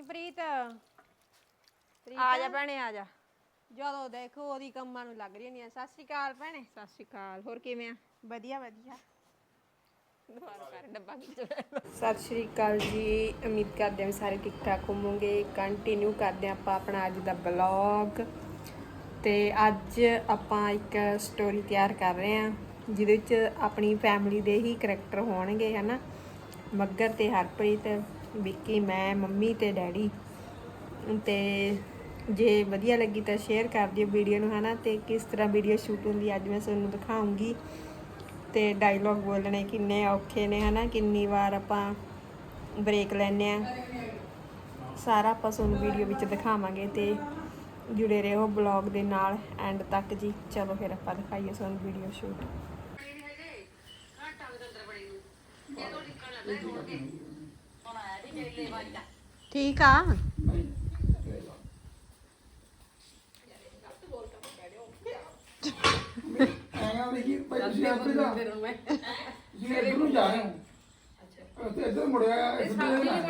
ਨਹੀਂ ਪ੍ਰੀਤ। ਆ ਜਾ ਭੈਣੇ ਆ ਜਾ। ਜਦੋਂ ਦੇਖੋ ਉਹਦੀ ਕੰਮਾਂ ਨੂੰ ਲੱਗ ਰਹੀ ਨਹੀਂ ਸਤਿ ਸ਼੍ਰੀ ਅਕਾਲ ਭੈਣੇ। ਸਤਿ ਸ਼੍ਰੀ ਅਕਾਲ ਹੋਰ ਕਿਵੇਂ ਆ? ਵਧੀਆ ਵਧੀਆ। ਦੁਬਾਰਾ ਕਰ ਡੱਬਾ ਵਿੱਚ ਸਤਿ ਸ਼੍ਰੀ ਅਕਾਲ ਜੀ ਉਮੀਦ ਕਰਦੇ ਹਾਂ ਸਾਰੇ ਠੀਕ ਠਾਕ ਹੋਵੋਗੇ। ਕੰਟੀਨਿਊ ਕਰਦੇ ਹਾਂ ਆਪਾਂ ਆਪਣਾ ਅੱਜ ਦਾ ਬਲੌਗ ਤੇ ਅੱਜ ਆਪਾਂ ਇੱਕ ਸਟੋਰੀ ਤਿਆਰ ਕਰ ਰਹੇ ਹਾਂ ਜਿਹਦੇ ਵਿੱਚ ਆਪਣੀ ਫੈਮਿਲੀ ਦੇ ਹੀ ਕਰੈਕਟਰ ਹੋਣਗੇ ਹਨਾ? ਮੱਗਰ ਤੇ ਹਰਪ੍ਰੀਤ। ਵਿੱਕੀ, ਮੈਂ, ਮੰਮੀ ਤੇ ਡੈਡੀ। ਤੇ ਜੇ ਵਧੀਆ ਲੱਗੀ ਤਾਂ ਸ਼ੇਅਰ ਕਰ ਦਿਓ ਵੀਡੀਓ ਨੂੰ, ਹਨਾ? ਤੇ ਕਿਸ ਤਰ੍ਹਾਂ ਵੀਡੀਓ ਸ਼ੂਟ ਹੁੰਦੀ ਅੱਜ ਮੈਂ ਤੁਹਾਨੂੰ ਦਿਖਾਉਂਗੀ। ਤੇ ਡਾਇਲੌਗ ਬੋਲਣੇ ਕਿੰਨੇ ਔਖੇ ਨੇ, ਹਨਾ? ਕਿੰਨੀ ਵਾਰ ਆਪਾਂ ਬ੍ਰੇਕ ਲੈਨੇ ਆ। ਸਾਰਾ ਆਪਾਂ ਤੁਹਾਨੂੰ ਵੀਡੀਓ ਵਿੱਚ ਦਿਖਾਵਾਂਗੇ ਤੇ ਜੁੜੇ ਰਹੋ ਬਲੌਗ ਦੇ ਨਾਲ ਐਂਡ ਤੱਕ ਜੀ। ਚਲੋ ਫਿਰ ਆਪਾਂ ਦਿਖਾਈਏ ਤੁਹਾਨੂੰ ਵੀਡੀਓ ਸ਼ੂਟ ਠੀਕ ਆ ਆਇਆ ਦੇਖੀ ਭਾਈ ਤੁਸੀਂ ਆਪੇ ਦਾ ਤੁਸੀਂ ਇੱਧਰ ਨੂੰ ਜਾ ਰਹੇ ਹੋ ਅੱਛਾ ਤੇ ਇੱਧਰ ਮੁੜਿਆ ਇੱਧਰ ਨੂੰ ਜਾਣਾ।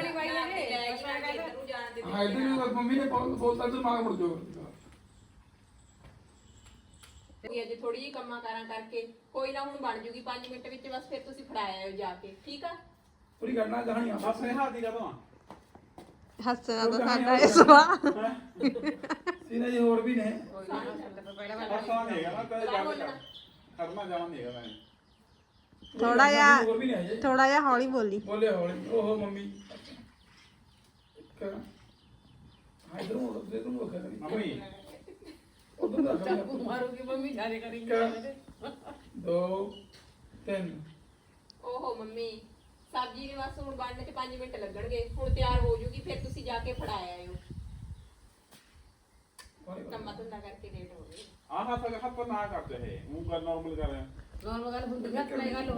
ਹਾਂ ਇੱਧਰ ਨੂੰ ਮੰਮੀ ਨੇ ਬੋਲ ਬੋਲਤਾ ਤੇ ਮਾਂ ਮੁੜ ਜਾਓ ਤੇ ਅੱਜ ਥੋੜੀ ਜਿਹੀ ਕੰਮਾਂ ਕਾਰਾਂ ਕਰਕੇ ਕੋਈ ਨਾ ਹੁਣ ਬਣ ਜੂਗੀ 5 ਮਿੰਟ ਵਿੱਚ ਬਸ ਫਿਰ ਤੁਸੀਂ ਫੜਾਇਆ ਆਇਓ ਜਾ ਕੇ ਠੀਕ ਆ ਪੂਰੀ ਕਰਨਾ ਕਹਾਣੀ ਆ ਬਸ ਇਹ ਹਾਦੀ ਕਦੋਂ ਆ? ਹੱਸਣਾ ਤਾਂ ਸਾਡਾ ਇਸ ਵਾ ਸੀਨੇ ਜੀ ਹੋਰ ਵੀ ਨੇ। ਪਰਸੋਂ ਨਹੀਂ ਹੈਗਾ ਨਾ ਕਦੇ ਜਾ ਕੇ ਕਰਮਾ ਜਾਵਾਂ ਨਹੀਂ ਹੈਗਾ ਮੈਂ ਥੋੜਾ ਜਿਹਾ ਹੋਰ ਵੀ ਨੇ ਹਜੇ? ਥੋੜਾ ਜਿਹਾ ਹੌਲੀ ਬੋਲੀ। ਬੋਲੇ ਹੌਲੀ। ਓਹੋ ਮੰਮੀ। ਇੱਕ ਹਾਂ ਇੱਧਰ ਨੂੰ ਇੱਧਰ ਰੱਖਿਆ ਕਰੀ ਮੰਮੀ। ਉਧਰ ਦਾ ਚਾਕੂ ਮਾਰੂਗੀ ਮੰਮੀ ਜਾਰੇ ਕਰੀ ਦੋ ਤਿੰਨ। ਓਹੋ ਮੰਮੀ। ਸਬਜ਼ੀ ਦੇ ਬਸ ਹੁਣ ਬਣਨ ਚ 5 ਮਿੰਟ ਲੱਗਣਗੇ। ਹੁਣ ਤਿਆਰ ਹੋ ਜੂਗੀ ਫਿਰ ਤੁਸੀਂ ਜਾ ਕੇ ਫੜਾਇਆ ਆਇਓ। ਕੰਮਾਂ ਧੰਦਾ ਕਰਕੇ ਲੇਟ ਹੋ ਗਏ। ਆਹ ਹੱਥ ਹੱਥ ਨਾ ਕਰਦੇ ਹੈ ਮੂੰਹ ਕਰ ਨਾਰਮਲ ਕਰ। ਰਿਹਾ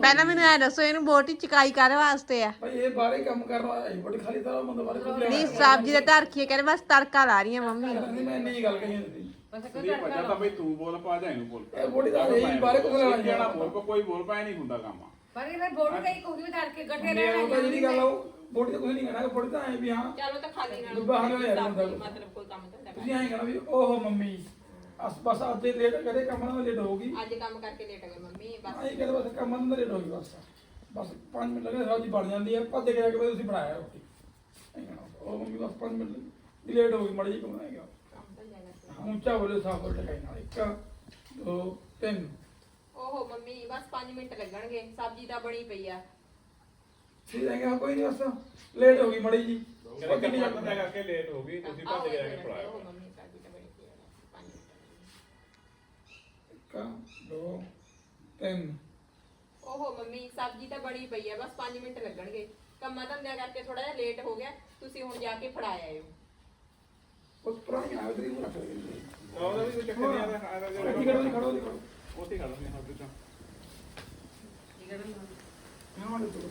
ਪਹਿਲਾਂ ਮੈਨੂੰ ਐ ਦੱਸੋ ਇਹਨੂੰ ਬੋਟੀ ਚਕਾਈ ਕਾਹਦੇ ਵਾਸਤੇ ਆ। ਭਾਈ ਇਹ ਬਾਹਰੇ ਕੰਮ ਕਰਨ ਵਾਲਾ ਹੈ ਬੜੀ ਖਾਲੀ ਤਰ੍ਹਾਂ ਬੰਦਾ ਬਾਹਰੇ ਕੁਝ ਨਹੀਂ ਸਬਜ਼ੀ ਦੇ ਧਰਖੀਏ ਕਹਿੰਦੇ ਬਸ ਤੜਕਾ ਲਾ ਰਹੀ ਆ ਮੰਮੀ। ਨਹੀਂ ਮੈਂ ਇੰਨੀ ਗੱਲ ਕਹੀ ਹੁੰਦੀ। ਨਹੀਂ ਤਾਂ ਬਈ ਤੂੰ ਬੋਲ ਪਾ ਜਾ ਇਹਨੂੰ ਬੋਲ ਇਹ ਬੋਡੀ ਦਾ ਇਹ ਬਾਹਰੇ ਕੁਝ ਲੈਣਾ ਜਾਣਾ ਜਾਣਾ ਬੋਲ ਪਾ ਕੋਈ ਬੋਲ ਪਾ ਨਹੀਂ ਹੁੰਦਾ ਕੰਮ। ਪਰ ਇਹ ਬੋਡੀ ਕਈ ਕੋਈ ਵੀ ਧੜਕੇ ਗੱਠੇ ਇਹ ਉਹ ਤਾਂ ਜਿਹੜੀ ਗੱਲ ਆ ਉਹ ਬੋਡੀ ਤਾਂ ਕੁਝ ਨਹੀਂ ਕਹਿਣਾ ਬੋਡੀ ਤਾਂ ਐ ਵੀ ਹਾਂ ਚਲੋ ਤਾਂ ਖਾਲੀ ਨਾਲ ਡੁੱਬਾ ਹਾਲੇ ਲੈ ਜਾਂਦਾ। ਸਬਜ਼ੀ, ਮਤਲਬ ਕੋਈ ਕੰਮ ਧੰਦਾ ਤੁਸੀਂ ਐਂ ਕਹਿਣਾ ਵੀ ਓਹ ਮੰਮੀ ਅਸ ਬਸ ਅੱਜ ਲੇਟ ਕਰੇ ਕੰਮ ਨਾਲ ਲੇਟ ਹੋਊਗੀ। ਅੱਜ ਕੰਮ ਕਰਕੇ ਲੇਟ ਗਏ ਮੰਮੀ ਬਸ। ਐਂ ਕਹਿੰਦੇ ਬਸ ਕੰਮ ਨਾਲ ਲੇਟ ਹੋਊਗੀ ਬਸ। ਬਸ 5 ਮਿੰਟ ਲੱਗੇ ਸਬਜ਼ੀ ਬਣ ਜਾਂਦੀ ਹੈ ਭੱਜ ਕੇ ਆ ਕੇ ਤੁਸੀਂ ਬਣਾਇਆ ਰੋਟੀ। ਐਂ ਕਹਿਣਾ ਉਹ ਮੰਮੀ ਬਸ 5 ਮਿੰਟ ਵੀ ਲੇਟ ਹੋ ਗਈ ਮੜੀ ਜੀ ਕੰਮ ਆਏਗਾ ਕੰਮ ਤਾਂ ਜਾਣਾ ਉੱਚਾ ਬੋਲੇ ਸਾਫ਼ ਬੋਲ ਟਕਾਈ ਨਾਲ ਇੱਕ ਦੋ ਤਿੰਨ। ਓਹੋ ਮੰਮੀ ਬਸ 5 ਮਿੰਟ ਲੱਗਣਗੇ ਸਬਜ਼ੀ ਤਾਂ ਬਣੀ ਪਈ ਆ। ਠੀਕ ਹੈ ਕਿ ਕੋਈ ਨਹੀਂ ਬਸ ਲੇਟ ਹੋ ਗਈ ਮੜੀ ਜੀ। ਕਹਿੰਦੇ ਨਹੀਂ ਕੰਮ ਧੰਦਾ ਕਰਕੇ ਲੇਟ ਹੋ ਗਈ ਤੁਸੀਂ ਭੱਜ ਕੇ ਆ ਕੇ ਓਹੋ ਫੜਾਇਆ ਮੰਮੀ ਸਬਜ਼ੀ ਤਾਂ ਬਣੀ ਪਈ ਆ 5 ਮਿੰਟ ਇੱਕ ਦੋ ਤਿੰਨ। ਓਹੋ ਮੰਮੀ ਸਬਜ਼ੀ ਤਾਂ ਬਣੀ ਪਈ ਆ ਬਸ 5 ਮਿੰਟ ਲੱਗਣਗੇ। ਕੰਮਾਂ ਧੰਦਿਆਂ ਕਰਕੇ ਥੋੜਾ ਜਿਹਾ ਲੇਟ ਹੋ ਗਿਆ ਤੁਸੀਂ ਹੁਣ ਜਾ ਕੇ ਫੜਾਇਆ ਆਇਓ। ਉਸ ਪੁਰਾਣੀ ਆ ਉਧਰ ਹੀ ਰੱਖ ਲਈ ਉਹਦਾ ਵੀ ਚੱਕਰ ਨਹੀਂ ਆਦਾ ਖੜੋ ਜੀ ਖੜੋ। ਉੱਥੇ ਖੜਾ ਨਹੀਂ ਹੱਥ ਤੋਂ ਮੈਂ ਵਾਲੇ ਤੋਂ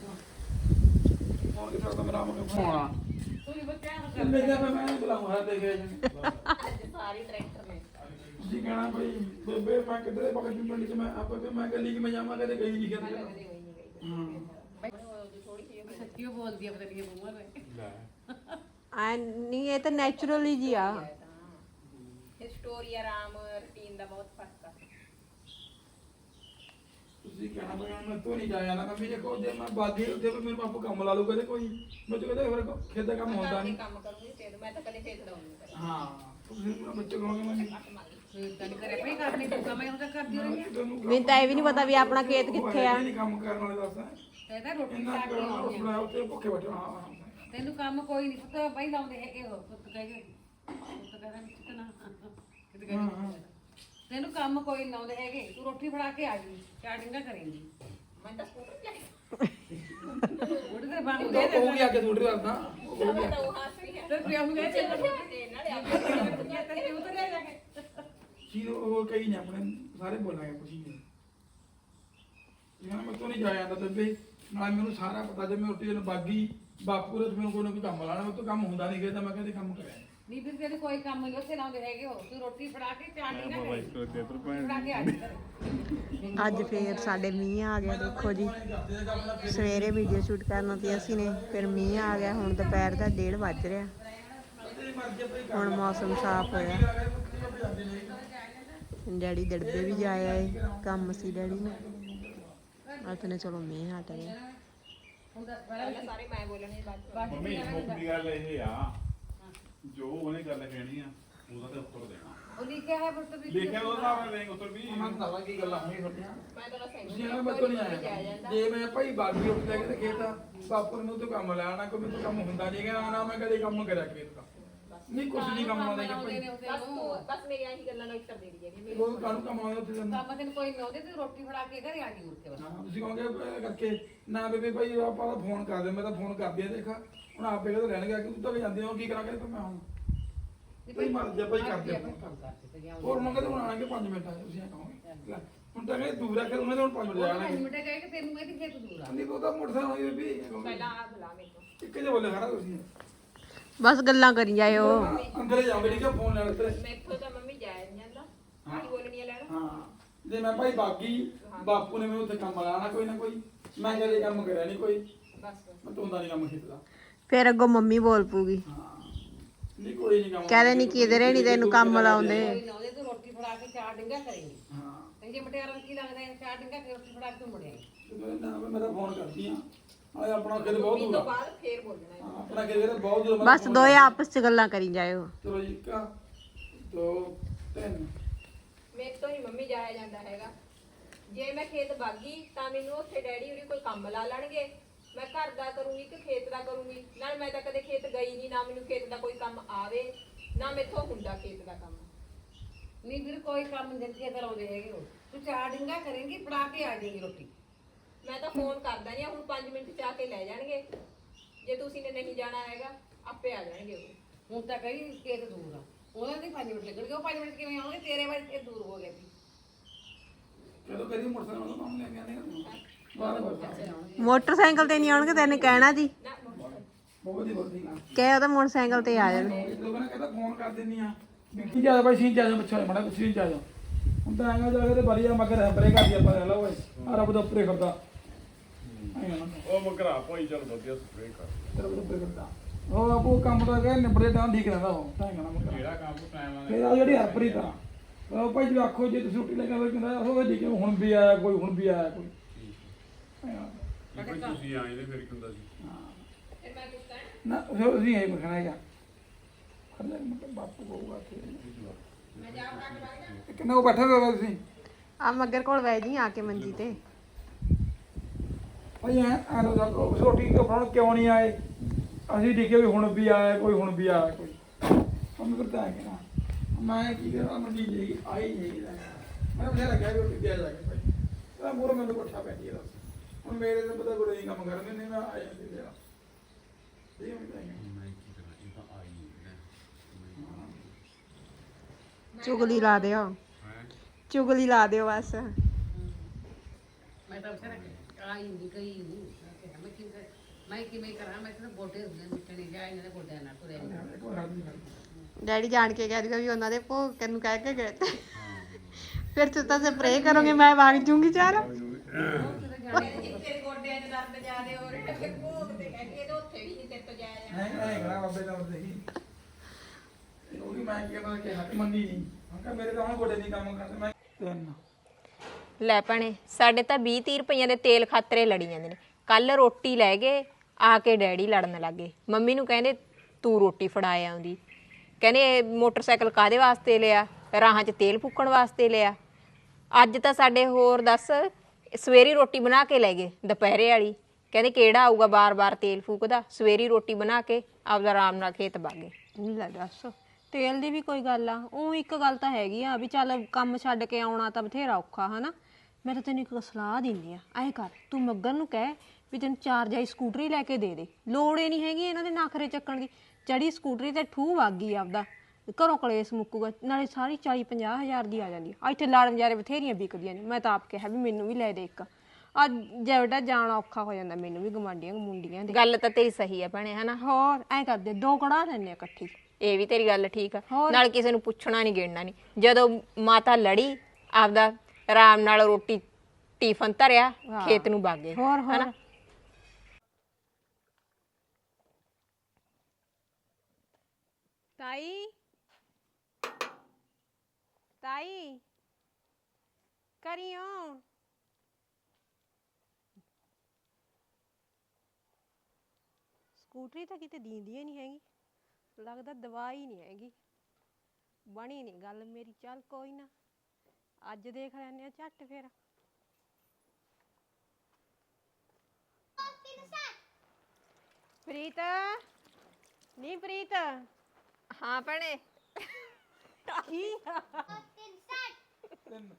ਫੋਨ ਕਿਥਾ ਤਾਂ ਮੇਰਾ ਮੁੰਡਾ ਫੋਨ ਤੁਸੀਂ ਬੱਚਿਆਂ ਨੂੰ ਮੈਂ ਕਿਹਾ ਮੈਂ ਨਹੀਂ ਬੁਲਾਉਂਗਾ ਦੇਖਿਆ ਜੀ। ਅੱਜ ਸਾਰੇ ਟਰੈਕਟਰ ਨੇ ਤੁਸੀਂ ਕਹਿਣਾ ਬਈ ਬੇਬੇ ਮੈਂ ਕਿਧਰੇ ਪਕੜ ਦੀ ਪਿੰਡ ਚ ਮੈਂ ਆਪੇ ਕਿ ਮੈਂ ਗੱਲੀ ਕਿ ਮੈਂ ਜਾਵਾਂ ਕਦੇ ਗਈ ਨਹੀਂ ਕਦੇ ਕਿਤੇ। ਹੋਈ ਨਹੀਂ ਗਈ ਹਾਂ ਥੋੜੀ ਜਿਹੀ ਸੱਚੀ ਓ ਬੋਲਦੀ ਆ ਪਤਾ ਨਹੀਂ ਬੂਮਾ ਰੇ ਲੈ। ਐ ਨਹੀਂ ਇਹ ਤਾਂ ਨੈਚੁਰਲੀ ਜੀ ਆ। ਇਹ ਸਟੋਰੀ ਆਰਾਮ ਰੁਟੀਨ ਦਾ ਬਹੁਤ ਫ਼ਰਕ ਆ। ਤੁਸੀਂ ਕਹਿਣਾ ਬਈ ਮੈਂ ਤੋਂ ਨਹੀਂ ਜਾਇਆ ਨਾ ਮੈਂ ਜੇ ਕੋ ਜੇ ਮੈਂ ਬਾਗੀ ਉੱਤੇ ਵੀ ਮੇਰੇ ਪਾਪਾ ਕੰਮ ਲਾ ਲੂ ਕਦੇ ਕੋਈ ਮੈਨੂੰ ਕਦੇ ਫਿਰ ਖੇਤ ਦਾ ਕੰਮ ਹੁੰਦਾ ਮੈਂ ਨਹੀਂ ਕੰਮ ਕਰੂੰਗੀ ਤੇ ਮੈਂ ਤਾਂ ਕਦੇ ਫੇਰ ਦਊਂਗੀ ਕਰੇ ਹਾਂ ਤੁਸੀਂ ਮੇਰੇ ਬੱਚੇ ਕਹੋਗੇ ਮੈਂ ਤਾਂ ਨਹੀਂ ਕਰੇ ਆਪਣੀ ਕਰਨੀ ਕੋਈ ਕੰਮ ਇਹ ਤਾਂ ਕਰਦੀ ਰਹੀ ਹੈ ਮੈਨੂੰ ਤਾਂ ਇਹ ਵੀ ਨਹੀਂ ਪਤਾ ਵੀ ਆਪਣਾ ਖੇਤ ਕਿੱਥੇ ਆ। ਕੰਮ ਕਰਨ ਵਾਲੇ ਦੱਸ ਤਾਂ ਰੋਟੀ ਇੰਨਾ ਖਾ ਕੇ ਕਰਨਾ ਆਉਂਦੀ ਆ। ਆਪਣਾ ਉੱਤੇ ਭੁੱਖੇ ਬੈਠੇ ਹਾਂ ਹਾਂ, ਹਾਂ। ਤੈਨੂੰ ਕੰਮ ਕੋਈ ਨਹੀਂ ਪੁੱਤ ਬਈ ਲਾਉਂਦੇ ਹੈਗੇ ਉਹ ਪੁੱਤ ਕਹੇਗੇ ਪੁੱਤ ਕਹਿੰਦਾ ਕਿਤਨਾ ਕਿਤੇ ਕਹਿੰਦਾ ਤੈਨੂੰ ਕੰਮ ਕੋਈ ਨੀ ਲਾਉਂਦੇ ਹੈਗੇ ਤੂੰ ਰੋਟੀ ਫੜਾ ਕੇ ਆ ਜੀ ਚਾਟਿੰਗਾ ਕਰੇਂਗੀ। ਮੈਂ ਤਾਂ ਸਕੂਟਰ ਲੈ ਉਹਦੇ ਤੇ ਬੰਦ ਉਹ ਦੇ ਤਾਂ ਉਹ ਵੀ ਕੇ ਥੋੜੀ ਤਾਂ ਉਹ ਹੱਸ ਰਹੀ ਹੈ ਤੇ ਪਿਓ ਨੂੰ ਕਹੇ ਚੱਲ ਤੇ ਨਾਲੇ ਆਪਣੇ ਤੇ ਤਾਂ ਲੈ ਜਾ ਕੇ ਜੀ ਉਹ ਕਈ ਨੇ ਆਪਣੇ ਸਾਰੇ ਬੋਲਾਂਗੇ ਕੁਝ ਨਹੀਂ। ਯਾਰ ਮੈਂ ਤੋਂ ਨਹੀਂ ਜਾਇਆ ਨਾਲ ਮੈਨੂੰ ਸਾਰਾ ਪਤਾ ਜੇ ਮੈਂ ਰੋਟੀ ਜਨ ਬਾਗੀ ਬਾਪੂ ਰਤ ਮੈਨੂੰ ਕੋਈ ਨਾ ਕੋਈ ਕੰਮ ਲਾਣਾ ਮੈਂ ਤੋਂ ਕੰਮ ਹੁੰਦਾ ਨਹੀਂ ਗਿਆ ਤਾਂ ਮੈਂ ਕਹਿੰਦੇ ਕੰਮ ਕਰਿਆ ਨਹੀਂ ਫਿਰ ਤੈਨੂੰ ਕੋਈ ਕੰਮ ਨਹੀਂ ਉੱਥੇ ਲਾਉਂਦੇ ਹੈਗੇ ਹੋ ਤੂੰ ਰੋਟੀ ਫੜਾ ਕੇ ਫੜਾ ਆ ਜੀ। ਅੱਜ ਫੇਰ ਸਾਡੇ ਮੀਂਹ ਆ ਗਿਆ ਦੇਖੋ ਜੀ। ਸਵੇਰੇ ਵੀਡੀਓ ਸ਼ੂਟ ਕਰਨਾ ਸੀ ਅਸੀਂ ਨੇ ਫਿਰ ਮੀਂਹ ਆ ਗਿਆ ਹੁਣ ਦੁਪਹਿਰ ਦਾ 1:30 ਵੱਜ ਰਿਹਾ। ਤੇਰੀ ਹੁਣ। ਮੌਸਮ ਸਾਫ਼ ਹੋਇਆ। ਡੈਡੀ ਦੜਬੇ ਵੀ ਜਾਇਆ ਏ ਕੰਮ ਸੀ ਡੈਡੀ ਨੂੰ। ਆਤਨੇ ਚਲੋ ਮੀਂਹ ਹਟ ਗਿਆ। ਪਹਿਲਾਂ ਸਾਰੇ ਮੈਂ ਬੋਲਣੇ ਬਾਅਦ ਮੰਮੀ ਮੁੱਖ ਗੱਲ ਇਹ ਆ ਜੋ ਉਹਨੇ ਗੱਲ ਕਹਿਣੀ ਆ ਉਹਦਾ ਤੇ ਉੱਤਰ ਦੇਣਾ। ਉਹ ਲਿਖਿਆ ਹੈ ਪੁੱਤ ਵੀ ਲਿਖਿਆ ਉੱਤਰ ਵੀ ਮੈਂ ਦੱਸਾਂ ਕੀ ਗੱਲਾਂ ਹੋਈਆਂ ਤੁਹਾਡੀਆਂ ਮੈਂ ਤਾਂ ਬਸ ਤੁਸੀਂ ਇਹਨਾਂ ਮੈਂ ਤੋਂ ਨਹੀਂ ਆਇਆ। ਜੇ ਮੈਂ ਭਾਈ ਬਾਗੀ ਉੱਠ ਜਾ ਕੇ ਤੇ ਖੇਤ ਬਾਪੂ ਨੇ ਮੈਨੂੰ ਤੋਂ ਕੰਮ ਲੈਣਾ ਕੋਈ ਮੈਨੂੰ ਕੰਮ ਹੁੰਦਾ ਨਹੀਂ ਹੈਗਾ ਨਾ ਮੈਂ ਕਦੇ ਕੰਮ ਕਰਿਆ ਖੇਤ ਦਾ। ਨਹੀਂ ਕੁਛ ਨਹੀਂ ਕੰਮ ਆਉਂਦਾ ਕਿ ਭਾਈ ਬਸ ਤੂੰ ਬਸ ਮੇਰੀਆਂ ਇਹੀ ਗੱਲਾਂ ਨੂੰ ਉੱਤਰ ਦੇ ਦੀ ਜਿਹੜੀ ਉਹ ਕਾਹਨੂੰ ਕੰਮ ਆਉਂਦਾ ਉੱਥੇ ਤੈਨੂੰ ਕੰਮ ਤੈਨੂੰ ਕੋਈ ਨਹੀਂ ਆਉਂਦੇ ਤੇ ਰੋਟੀ ਫੜਾ ਕੇ ਘਰੇ ਆ ਜੀ ਮੁੜ ਕੇ ਬਸ। ਹਾਂ, ਤੁਸੀਂ ਕਹੋਗੇ ਇਹ ਕਰਕੇ। ਨਾ ਬੇਬੇ ਭਾਈ ਆਪਾਂ ਦਾ ਫੋਨ ਕਰ ਦੇ ਮੈਂ ਤਾਂ ਫੋਨ ਕਰਦੀ ਆ ਦੇਖਾ। ਹੁਣ ਆਪੇ ਕਦੋਂ ਲੈਣ ਗਿਆ ਕਿ ਤੂੰ ਤਾਂ ਵੀ ਜਾਂਦੇ ਹੋ ਕੀ ਕਰਾਂਗੇ? ਫਿਰ ਮੈਂ ਹੁਣ ਭਾਈ ਮਰ ਜਾ ਭਾਈ ਕਰਦੇ ਗਿਆ ਹੋਰ ਉਹਨਾਂ ਕਹਿੰਦੇ ਹੁਣ ਆਣਗੇ 5 ਮਿੰਟਾਂ 'ਚ ਤੁਸੀਂ ਐਂ ਕਹੋਗੇ। ਲੈ, ਹੁਣ ਤਾਂ ਕਹਿੰਦੇ ਦੂਰ ਆ ਕਿ ਉਹਨਾਂ ਦੇ ਹੁਣ 5 ਮਿੰਟ ਜਾਣਗੇ ਮਿੰਟੇ ਕਹੇ ਕਿ ਤੈਨੂੰ ਮੈਂ ਖੇਤ ਦੂਰ ਆ। ਨਹੀਂ ਉਹ ਤਾਂ ਮੋਟਰਸਾਈਕਲ ਹੋਈ ਬੇਬੀ ਪਹਿਲਾਂ ਆ ਬੁਲਾ ਮੈਨੂੰ ਇੱਕ ਜੇ ਬੋਲੇ ਖੜਾ ਤੁਸੀਂ। ਬਸ ਗੱਲਾਂ ਕਰੀ ਜਾਇਓ। ਅੰਦਰ ਜਾਓਗੇ ਠੀਕ ਹੈ ਫੋਨ ਲੈਣ ਤੇ ਮੈਥੋਂ ਤਾਂ ਮੰਮੀ ਜਾਇਆ ਨਹੀਂ ਜਾਂਦਾ। ਆਹੀ ਬੋਲਣੀ ਲੈਣਾ। ਹਾਂ। ਜੇ ਮੈਂ ਭਾਈ ਬਾਗੀ ਬਾਪੂ ਨੇ ਮੈਨੂੰ ਉੱਥੇ ਕੰਮ ਲਾਣਾ ਕੋਈ ਨਾ ਕੋਈ। ਮੈਂ ਕਦੇ ਕੰਮ ਕਰਿਆ ਨਹੀਂ ਕੋਈ। ਬਸ। ਬਸ ਮੈਂ ਤੋਂਦਾ ਨਹੀਂ ਕੰਮ ਕੀਤਾ। ਫਿਰ ਅੱਗੋਂ ਮੰਮੀ ਬੋਲ ਪੂਗੀ। ਹਾਂ ਨਹੀਂ ਕੋਈ ਨਹੀਂ ਕੰਮ ਕਹਦੇ ਨਹੀਂ ਕਿਧਰੇ ਨਹੀਂ ਤੈਨੂੰ ਕੰਮ ਲਾਉਂਦੇ। ਕੋਈ ਨਾ ਉਹਦੇ ਤੂੰ ਰੋਟੀ ਫੜਾ ਕੇ ਚਾਰ ਡਿੰਗਾ ਕਰੇਂਗੀ ਹਾਂ। ਤੇ ਜੇ ਮਟਿਆਰਾਂ ਨੂੰ ਕੀ ਲੱਗਦਾ ਹੈ ਚਾਰ ਡਿੰਗਾ ਕੇ ਰੋਟੀ ਫੜਾ ਕੇ ਤੂੰ ਮੁੜਿਆ ਤੇ ਮੈਂ ਨਾ ਮੈਂ ਮੇਰਾ ਫੋਨ ਕਰਦੀ ਆ ਆ ਆਪਣਾ ਕਿਤੇ ਬਹੁਤ ਇਸ ਦੂਰ ਤੋਂ ਆ। ਬਾਅਦ ਫੇਰ ਬੋਲਣਾ ਹੈ। ਹਾਂ, ਆਪਣਾ ਕਿਤੇ ਬਹੁਤ ਦੂਰ ਆ, ਮੈਂ ਬਸ ਦੋਏ ਆਪਸ ਚ ਗੱਲਾਂ ਕਰੀ ਜਾਇਓ। ਚਲੋ ਜੀ ਇੱਕ ਦੋ ਤਿੰਨ। ਮੇਰੇ ਤੋਂ ਨਹੀਂ ਮੰਮੀ ਜਾਇਆ ਜਾਂਦਾ ਹੈਗਾ। ਜੇ ਮੈਂ ਖੇਤ ਬਾਗੀ ਤਾਂ ਮੈਨੂੰ ਉੱਥੇ ਡੈਡੀ ਉਰੀ ਕੋਈ ਕੰਮ ਲਾ ਲੈਣਗੇ। ਮੈਂ ਘਰ ਦਾ ਕਰੂੰਗੀ ਕਿ ਖੇਤ ਦਾ ਕਰੂੰਗੀ? ਨਾਲ ਮੈਂ ਤਾਂ ਕਦੇ ਖੇਤ ਗਈ ਨਹੀਂ ਨਾ ਮੈਨੂੰ ਖੇਤ ਦਾ ਕੋਈ ਕੰਮ ਆਵੇ ਨਾ ਮੈਥੋਂ ਹੁੰਦਾ ਖੇਤ ਦਾ ਕੰਮ। ਨਹੀਂ ਵੀਰ ਕੋਈ ਕੰਮ ਜੰਤੀਆ ਕਰਾਉਂਦੇ ਹੈਗੇ ਉਹ। ਤੂੰ ਚਾਰ ਡਿੰਗਾ ਕਰੇਂਗੀ ਫੜਾ ਕੇ ਆ ਜਾਏਗੀ ਰੋਟੀ। ਮੈਂ ਤਾਂ ਫੋਨ ਕਰਦਾ ਨਹੀਂ ਹੁਣ 5 ਮਿੰਟ ਚ ਆ ਕੇ ਲੈ ਜਾਣਗੇ। ਜੇ ਤੁਸੀਂ ਨੇ ਨਹੀਂ ਜਾਣਾ ਹੈਗਾ ਆਪੇ ਆ ਜਾਣਗੇ ਉਹ। ਹੁਣ ਤਾਂ ਕਹੀ ਖੇਤ ਦੂਰ ਆ। ਉਹਨਾਂ ਦੇ 5 ਮਿੰਟ ਲੱਗਣਗੇ ਉਹ 5 ਮਿੰਟ ਕਿਵੇਂ ਆਉਣਗੇ? ਤੇਰੇ ਵਾਰ ਇਹ ਦੂਰ ਹੋ ਗਿਆ ਸੀ। ਚਲੋ ਕਦੀ ਮੋਟਰਸਾਈਕਲ ਦਾ ਕੰਮ ਲੈ ਕੇ ਆਨੇ ਮੋਟਰਸਾਈਕਲ ਤੇ ਨਹੀਂ ਆਉਣਗੇ ਤੈਨੂੰ ਕਹਿਣਾ ਜੀ। ਕਹਿ ਉਹਦਾ ਮੋਟਰਸਾਈਕਲ ਤੇ ਆ ਜਾਣ। ਲੋਕਾਂ ਨੇ ਕਹਿੰਦਾ ਫੋਨ ਕਰ ਦਿੰਨੀ ਆ ਕੀ ਜ਼ਿਆਦਾ ਬਾਈ ਸੀਨ ਚ ਆ ਜਾ ਬੱਚਾ ਮੜਾ ਆ ਜਾ ਹੁਣ ਤਾਂ ਆਏਗਾ ਜਾ ਕੇ ਤੇ ਬਰੀਆ ਮਗਰ ਬਰੇ ਕਰਦੀ ਆਪਾਂ ਲੈ ਓਏ ਆ ਰੱਬ ਦਾ ਉੱਪਰੇ ਕਰਦਾ ਉਹ ਮਗਰਾ ਭਾਈ ਚੱਲ ਵਧੀਆ ਸਪਰੇ ਕਰ। ਤੇਰੇ ਕੋਲ ਉੱਪਰੇ ਕਰਦਾ ਉਹ ਆਪੋ ਕੰਮ ਤਾਂ ਕਹੇ ਨਿਬੜੇ ਤਾਂ ਠੀਕ ਰਹਿੰਦਾ ਉਹ। ਤਾਂ ਨਾ ਮਗਰ ਕਿਹੜਾ ਕੰਮ ਟਾਈਮ ਆ ਫਿਰ ਆ ਜਿਹੜੀ ਹਰਪ੍ਰੀਤ ਆ। ਉਹ ਭਾਈ ਜੀ ਆਖੋ ਜੇ ਤੁਸੀਂ ਛੁੱਟੀ ਲੱਗਾ ਹੋਇਆ ਕਹਿੰਦਾ ਉਹ ਠੀਕ ਹੁਣ ਵੀ ਆਇਆ ਕੋਈ ਹੁਣ ਵੀ ਆਇਆ ਕੋਈ। ਆਏਗਾ। ਭਾਈ ਤੁਸੀਂ ਆਏ ਤੇ ਫਿਰ ਕੀ ਹੁੰਦਾ ਸੀ? ਫਿਰ ਮੈਂ ਕੁਝ ਕਹਿਣਾ ਨਾ ਉਹ ਨਹੀਂ ਹੈ ਮਖਣਾ ਹੈਗਾ ਖੜਦਾ ਮਤਲਬ ਬਾਪੂ ਕਹੂਗਾ ਕਿ। ਮੈਂ ਜਾ ਕੇ ਬਾਅਦ ਕਿੰਨਾ ਉਹ ਬੈਠਾ ਹੋਇਆ ਤੁਸੀਂ। ਆ ਮੱਗਰ ਕੋਲ ਬਹਿ ਜੀ ਆ ਕੇ ਮੰਜੀ ਤੇ। ਭਾਈ ਐ ਐ ਤਾਂ ਦੱਸੋ, ਛੋਟੀ ਕਪੜਾਂ ਕਿਉਂ ਨਹੀਂ ਆਏ? ਅਸੀਂ ਦੇਖਿਆ ਵੀ ਹੁਣ ਵੀ ਆਇਆ ਕੋਈ ਹੁਣ ਵੀ ਆਇਆ ਕੋਈ। ਹਮ ਕਰਤਾ ਹੈ ਕਿ ਨਾ ਮੈਂ ਕੀ ਕਰਾਂ ਮੰਡੀ ਜੀ ਆਈ ਨਹੀਂ। ਮੈਂ ਬਥੇਰਾ ਲੱਗਿਆ ਵੀ ਉਹ ਕਿੱਥੇ ਜਾ ਕੇ ਭਾਈ। ਤਾਂ ਮੂਰ ਮੈਨੂੰ ਕੋਠਾ ਹੈ ਦੱਸ ਹੁਣ ਮੇਰੇ ਤੇ ਪਤਾ ਕੋਈ ਨਹੀਂ ਕੰਮ ਕਰਦੇ ਨਹੀਂ ਮੈਂ ਆਇਆ ਸੀ ਜਿਹੜਾ ਇਹ ਹੁੰਦਾ ਹੈ ਮੈਂ ਕੀ ਕਰਾਂ ਇਹ ਤਾਂ ਆਈ ਚੁਗਲੀ ਲਾ ਦਿਓ। ਚੁਗਲੀ ਲਾ ਦਿਓ ਬਸ। ਮੈਂ ਤਾਂ ਬਸਰਾ ਆਈ ਨਹੀਂ ਗਈ ਨਹੀਂ ਮੈਂ ਕਿਵੇਂ ਮੈਂ ਕਿਵੇਂ ਕਰਾਂ? ਮੈਂ ਤਾਂ ਗੋਡੇ ਹੁੰਦੇ ਮਿੱਟਣੇ ਜਾ ਇਹਨਾਂ ਦੇ ਗੋਡਿਆਂ ਨਾਲ ਤੁਰੇ ਨਹੀਂ ਕੋਈ ਹੱਦ ਨਹੀਂ ਡੈਡੀ ਜਾਣ ਕੇ ਕਹਿ ਦਿਓ ਵੀ ਉਹਨਾਂ ਦੇ ਭੋਗ ਨੂੰ ਕਹਿ ਕੇ ਗਏ। ਤੇ ਫਿਰ ਤੂੰ ਤਾਂ ਸਪਰੇ ਕਰੋਗੇ ਮੈਂ ਵਗ ਜੂੰਗੀ ਚਾਰ। ਤੇਰੇ ਗੋਡਿਆਂ 'ਚ ਦਰਦ ਜ਼ਿਆਦੇ ਹੋ ਰਿਹਾ ਫਿਰ ਭੋਗ ਤੇ ਕਹਿੰਦੇ ਤੇ ਉੱਥੇ ਵੀ ਨਹੀਂ ਤੇਰੇ ਤੋਂ ਜਾਇਆ ਜਾਣਾ। ਨਹੀਂ ਨਹੀਂ ਕਰਾ ਬਾਬੇ ਦਾ ਮਰਜ਼ੀ ਉਹ ਵੀ ਮੈਂ ਕੀ ਕਹਿੰਦਾ ਕਿ ਹੱਕ ਮੰਨੀ ਨਹੀਂ। ਮੈਂ ਕਿਹਾ ਮੇਰੇ ਤਾਂ ਹੁਣ ਗੋਡੇ ਨਹੀਂ ਕੰਮ ਕਰਦੇ ਮੈਂ ਤਿੰਨ। ਲੈ ਭੈਣੇ ਸਾਡੇ ਤਾਂ 20 30 ਰੁਪਈਆਂ ਦੇ ਤੇਲ ਖਾਤਰੇ ਲੜੀ ਜਾਂਦੇ ਨੇ। ਕੱਲ ਰੋਟੀ ਲੈ ਗਏ ਆ ਕੇ ਡੈਡੀ ਲੜਨ ਲੱਗੇ। ਮੰਮੀ ਨੂੰ ਕਹਿੰਦੇ ਤੂੰ ਰੋਟੀ ਫੜਾਇਆ ਆਉਂਦੀ। ਕਹਿੰਦੇ ਇਹ ਮੋਟਰਸਾਈਕਲ ਕਾਦੇ ਵਾਸਤੇ ਲਿਆ? ਰਾਹਾਂ 'ਚ ਤੇਲ ਫੂਕਣ ਵਾਸਤੇ ਲਿਆ? ਅੱਜ ਤਾਂ ਸਾਡੇ ਹੋਰ ਦੱਸ ਸਵੇਰੀ ਰੋਟੀ ਬਣਾ ਕੇ ਲੈ ਗਏ ਦੁਪਹਿਰੇ ਵਾਲੀ। ਕਹਿੰਦੇ ਕਿਹੜਾ ਆਊਗਾ ਬਾਰ-ਬਾਰ ਤੇਲ ਫੂਕਦਾ। ਸਵੇਰੀ ਰੋਟੀ ਬਣਾ ਕੇ ਆਪਦਾ ਆਰਾਮ ਨਾਲ ਖੇਤ ਬਾਗੇ। ਨਹੀਂ, ਲੈ ਦੱਸ, ਤੇਲ ਦੀ ਵੀ ਕੋਈ ਗੱਲ ਆ। ਉਹ ਇੱਕ ਗੱਲ ਤਾਂ ਹੈਗੀ ਆ ਵੀ ਚੱਲ ਕੰਮ ਛੱਡ ਕੇ ਆਉਣਾ ਤਾਂ ਬਥੇਰਾ ਔਖਾ, ਹਨਾ? ਮੈਂ ਤਾਂ ਤੈਨੂੰ ਇੱਕ ਸਲਾਹ ਦਿੰਦੀ ਆ। ਐ ਕਰ, ਤੂੰ ਮੱਗਰ ਨੂੰ ਕਹਿ ਵੀ ਤੈਨੂੰ ਚਾਰ ਜਾਈ ਸਕੂਟਰੀ ਲੈ ਕੇ ਦੇ ਦੇ। ਲੋੜ ਹੀ ਨਹੀਂ ਹੈਗੀ ਇਹਨਾਂ ਦੇ ਨਖਰੇ ਚੱਕਣ ਦੀ। ਚੜੀ ਸਕੂਟਰੀ ਤੇ ਠੂ ਵਗ ਗਈ ਆਪਦਾ। ਘਰੋਂ ਕਲੇਸ ਮੁੱਕੂਗਾ ਨਾਲੇ ਸਾਰੀ 40 50 ਹਜ਼ਾਰ ਦੀ ਆ ਜਾਂਦੀ ਆ। ਇੱਥੇ ਲਾੜ ਵਿਚਾਰੇ ਬਥੇਰੀਆਂ ਵਿਕਦੀਆਂ ਨੇ। ਮੈਂ ਤਾਂ ਆਪ ਕਿਹਾ ਵੀ ਮੈਨੂੰ ਵੀ ਲੈ ਦੇ ਇੱਕ। ਅੱਜ ਜਿਹੜਾ ਜਾਣਾ ਔਖਾ ਹੋ ਜਾਂਦਾ ਮੈਨੂੰ ਵੀ ਗਵਾਂਡੀਆਂ ਮੁੰਡੀਆਂ ਦੇ। ਗੱਲ ਤਾਂ ਤੇਰੀ ਸਹੀ ਹੈ ਭੈਣੇ ਹਨਾ? ਹੋਰ ਐ ਕਰਦੇ ਦੋ ਕੜਾ ਲੈਣੇ ਆ ਇਕੱਠੀ। ਇਹ ਵੀ ਤੇਰੀ ਗੱਲ ਠੀਕ ਆ। ਨਾਲ ਕਿਸੇ ਨੂੰ ਪੁੱਛਣਾ ਨਹੀਂ ਗਿਣਨਾ ਨਹੀਂ ਜਦੋਂ ਮਾਤਾ ਲੜੀ ਆਪਦਾ ਆਰਾਮ ਨਾਲ ਰੋਟੀ ਟਿਫਨ ਧਰਿਆ ਖੇਤ ਨੂੰ ਬਾਗੇ ਹੋਰ ਹੋਰ। ਤਾਈ? ਤਾਈ ਕਰਿਓ ਸਕੂਟਰੀ ਤਾਂ ਕਿਤੇ ਦੀਂਦੀ ਹੀ ਨਹੀਂ ਹੈਗੀ। ਲੱਗਦਾ ਦਵਾਈ ਨਹੀਂ ਹੈਗੀ। ਬਣੀ ਨਹੀਂ ਗੱਲ ਮੇਰੀ ਚੱਲ ਕੋਈ ਨਾ। ਅੱਜ ਦੇਖ ਲੈਨੇ ਆ ਝੱਟ ਫੇਰ। ਪ੍ਰੀਤ। ਨਹੀਂ ਪ੍ਰੀਤ। ਹਾਂ ਭੈਣੇ। ਕੀ ਤਿੰਨ